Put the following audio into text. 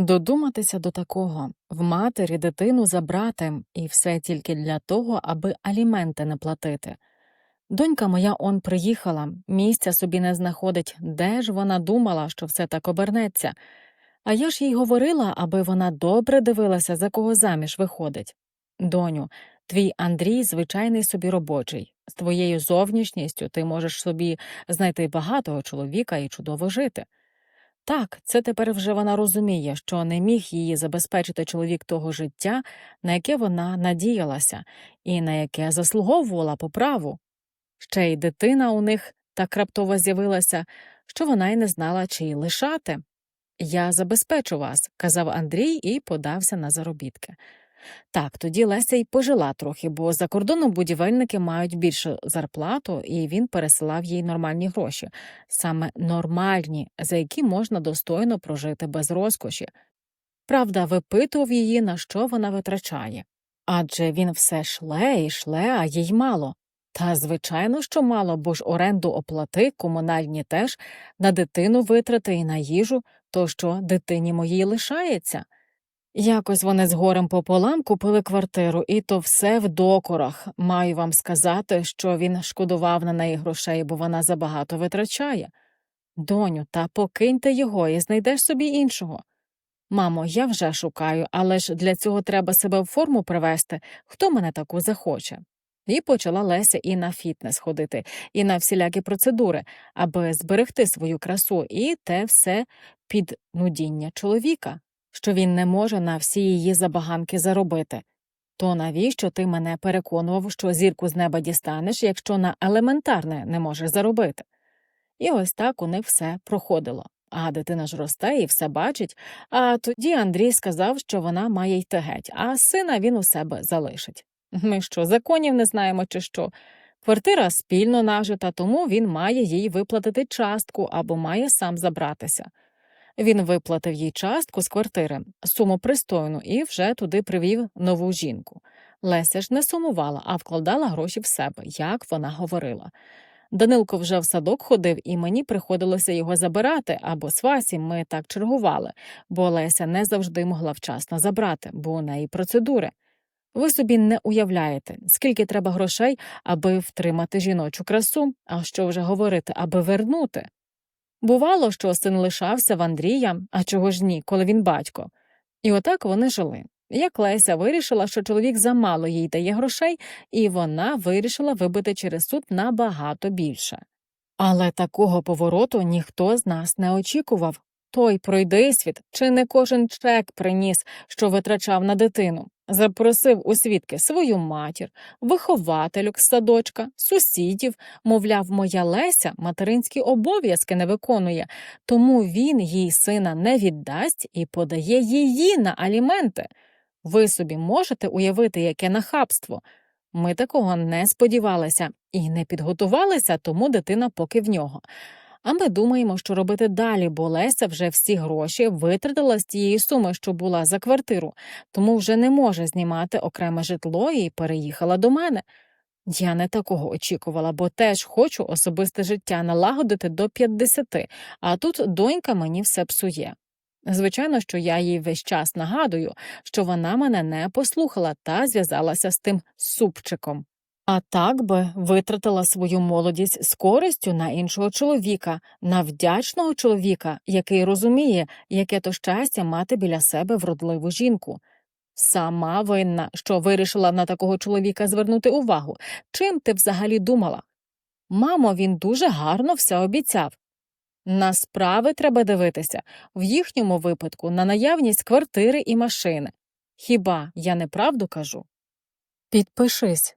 Додуматися до такого в матері дитину забрати, і все тільки для того, аби аліменти не платити. Донька моя он приїхала, місця собі не знаходить, де ж вона думала, що все так обернеться. А я ж їй говорила, аби вона добре дивилася, за кого заміж виходить. Доню, твій Андрій звичайний собі робочий. З твоєю зовнішністю ти можеш собі знайти багатого чоловіка і чудово жити. Так, це тепер вже вона розуміє, що не міг її забезпечити чоловік того життя, на яке вона надіялася, і на яке заслуговувала по праву. Ще й дитина у них так раптово з'явилася, що вона й не знала, чи лишати. Я забезпечу вас, казав Андрій і подався на заробітки. Так, тоді Леся й пожила трохи, бо за кордоном будівельники мають більшу зарплату, і він пересилав їй нормальні гроші, саме нормальні, за які можна достойно прожити без розкоші. Правда, випитував її, на що вона витрачає. Адже він все шле і шле, а їй мало. Та, звичайно, що мало, бо ж оренду оплати, комунальні теж, на дитину витрати і на їжу, то що дитині моїй лишається. Якось вони з горем пополам купили квартиру, і то все в докорах. Маю вам сказати, що він шкодував на неї грошей, бо вона забагато витрачає. Доню, та покиньте його і знайдеш собі іншого. Мамо, я вже шукаю, але ж для цього треба себе в форму привести, хто мене таку захоче. І почала Леся і на фітнес ходити, і на всілякі процедури, аби зберегти свою красу, і те все під нудіння чоловіка, що він не може на всі її забаганки заробити. То навіщо ти мене переконував, що зірку з неба дістанеш, якщо на елементарне не можеш заробити? І ось так у них все проходило. А дитина ж росте і все бачить. А тоді Андрій сказав, що вона має йти геть, а сина він у себе залишить. Ми що, законів не знаємо, чи що? Квартира спільно нажита, тому він має їй виплатити частку або має сам забратися. Він виплатив їй частку з квартири, суму пристойну, і вже туди привів нову жінку. Леся ж не сумувала, а вкладала гроші в себе, як вона говорила. Данилко вже в садок ходив, і мені приходилося його забирати, або з Васі ми так чергували, бо Леся не завжди могла вчасно забрати, бо у неї процедури. Ви собі не уявляєте, скільки треба грошей, аби втримати жіночу красу, а що вже говорити, аби вернути. Бувало, що син лишався в Андрія, а чого ж ні, коли він батько. І отак вони жили. Як Леся вирішила, що чоловік замало їй дає грошей, і вона вирішила вибити через суд набагато більше. Але такого повороту ніхто з нас не очікував. Той пройдисвіт, чи не кожен чек приніс, що витрачав на дитину, запросив у свідки свою матір, виховательок з садочка, сусідів, мовляв, моя Леся материнські обов'язки не виконує, тому він їй сина не віддасть і подає її на аліменти. Ви собі можете уявити, яке нахабство. Ми такого не сподівалися і не підготувалися, тому дитина поки в нього. А ми думаємо, що робити далі, бо Леся вже всі гроші витратила з тієї суми, що була за квартиру, тому вже не може знімати окреме житло і переїхала до мене. Я не такого очікувала, бо теж хочу особисте життя налагодити до 50, а тут донька мені все псує. Звичайно, що я їй весь час нагадую, що вона мене не послухала та зв'язалася з тим супчиком. А так би витратила свою молодість з користю на іншого чоловіка, на вдячного чоловіка, який розуміє, яке то щастя мати біля себе вродливу жінку. Сама винна, що вирішила на такого чоловіка звернути увагу. Чим ти взагалі думала? Мамо, він дуже гарно все обіцяв. На справи треба дивитися, в їхньому випадку на наявність квартири і машини. Хіба я неправду кажу? Підпишись,